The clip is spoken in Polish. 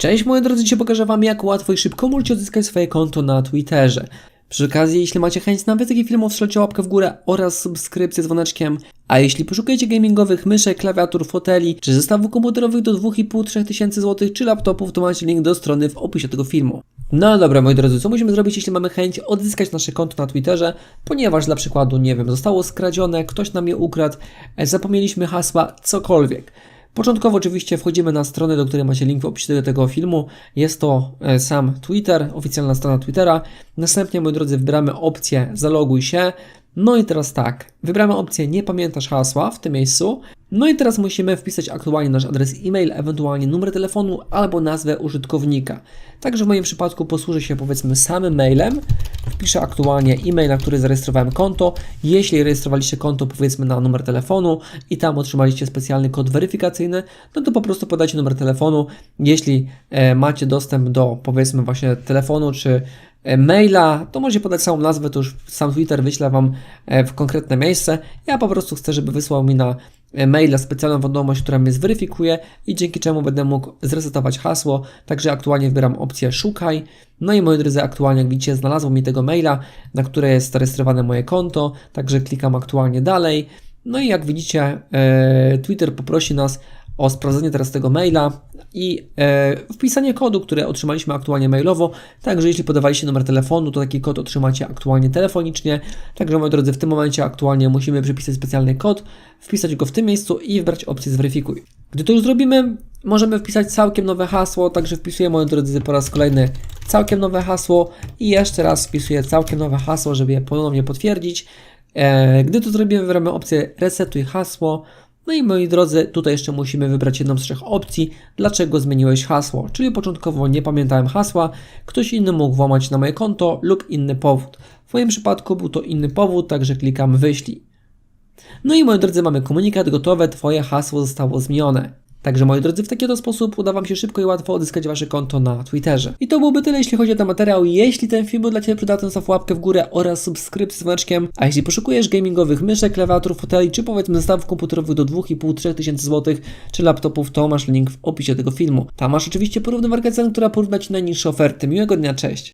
Cześć moi drodzy, dzisiaj pokażę wam jak łatwo i szybko możecie odzyskać swoje konto na Twitterze. Przy okazji, jeśli macie chęć na więcej filmów, strzelcie łapkę w górę oraz subskrypcję z dzwoneczkiem. A jeśli poszukujecie gamingowych myszek, klawiatur, foteli, czy zestawów komputerowych do 2,5-3 tysięcy złotych, czy laptopów, to macie link do strony w opisie tego filmu. No dobra, moi drodzy, co musimy zrobić, jeśli mamy chęć odzyskać nasze konto na Twitterze, ponieważ dla przykładu, nie wiem, zostało skradzione, ktoś nam je ukradł, zapomnieliśmy hasła, cokolwiek. Początkowo oczywiście wchodzimy na stronę, do której macie link w opisie do tego filmu. Jest to e, sam Twitter, oficjalna strona Twittera. Następnie, moi drodzy, wybieramy opcję zaloguj się. No i teraz tak, wybramy opcję nie pamiętasz hasła w tym miejscu. No i teraz musimy wpisać aktualnie nasz adres e-mail, ewentualnie numer telefonu albo nazwę użytkownika. Także w moim przypadku posłużę się powiedzmy samym mailem. Wpiszę aktualnie e-mail, na który zarejestrowałem konto. Jeśli rejestrowaliście konto powiedzmy na numer telefonu i tam otrzymaliście specjalny kod weryfikacyjny, no to po prostu podajcie numer telefonu. Jeśli e, macie dostęp do powiedzmy właśnie telefonu czy e, maila, to możecie podać samą nazwę, to już sam Twitter wyśle Wam e, w konkretne miejsce. Ja po prostu chcę, żeby wysłał mi na maila specjalną wiadomość, która mnie zweryfikuje i dzięki czemu będę mógł zresetować hasło. Także aktualnie wybieram opcję szukaj. No i moi drodzy, aktualnie jak widzicie znalazło mi tego maila, na które jest zarejestrowane moje konto, także klikam aktualnie dalej. No i jak widzicie, e, Twitter poprosi nas o sprawdzenie teraz tego maila i e, wpisanie kodu, który otrzymaliśmy aktualnie mailowo. Także jeśli podawaliście numer telefonu, to taki kod otrzymacie aktualnie telefonicznie. Także moi drodzy, w tym momencie aktualnie musimy przypisać specjalny kod, wpisać go w tym miejscu i wybrać opcję zweryfikuj. Gdy to już zrobimy, możemy wpisać całkiem nowe hasło, także wpisuję moi drodzy po raz kolejny całkiem nowe hasło i jeszcze raz wpisuję całkiem nowe hasło, żeby je ponownie potwierdzić. E, Gdy to zrobimy, wybieramy opcję resetuj hasło. No i moi drodzy, tutaj jeszcze musimy wybrać jedną z trzech opcji, dlaczego zmieniłeś hasło. Czyli początkowo nie pamiętałem hasła, ktoś inny mógł włamać na moje konto lub inny powód. W moim przypadku był to inny powód, także klikam wyślij. No i moi drodzy, mamy komunikat gotowe, Twoje hasło zostało zmienione. Także moi drodzy, w taki oto sposób uda Wam się szybko i łatwo odzyskać Wasze konto na Twitterze. I to byłoby tyle, jeśli chodzi o ten materiał. Jeśli ten film był dla Ciebie przydatny, zostaw łapkę w górę oraz subskrypcję z dzwoneczkiem. A jeśli poszukujesz gamingowych myszek, klawiatur, foteli, czy powiedzmy zestawów komputerowych do 2,5-3 tysięcy złotych, czy laptopów, to masz link w opisie tego filmu. Tam masz oczywiście porównywarkę cen, która porówna Ci najniższe oferty. Miłego dnia, cześć!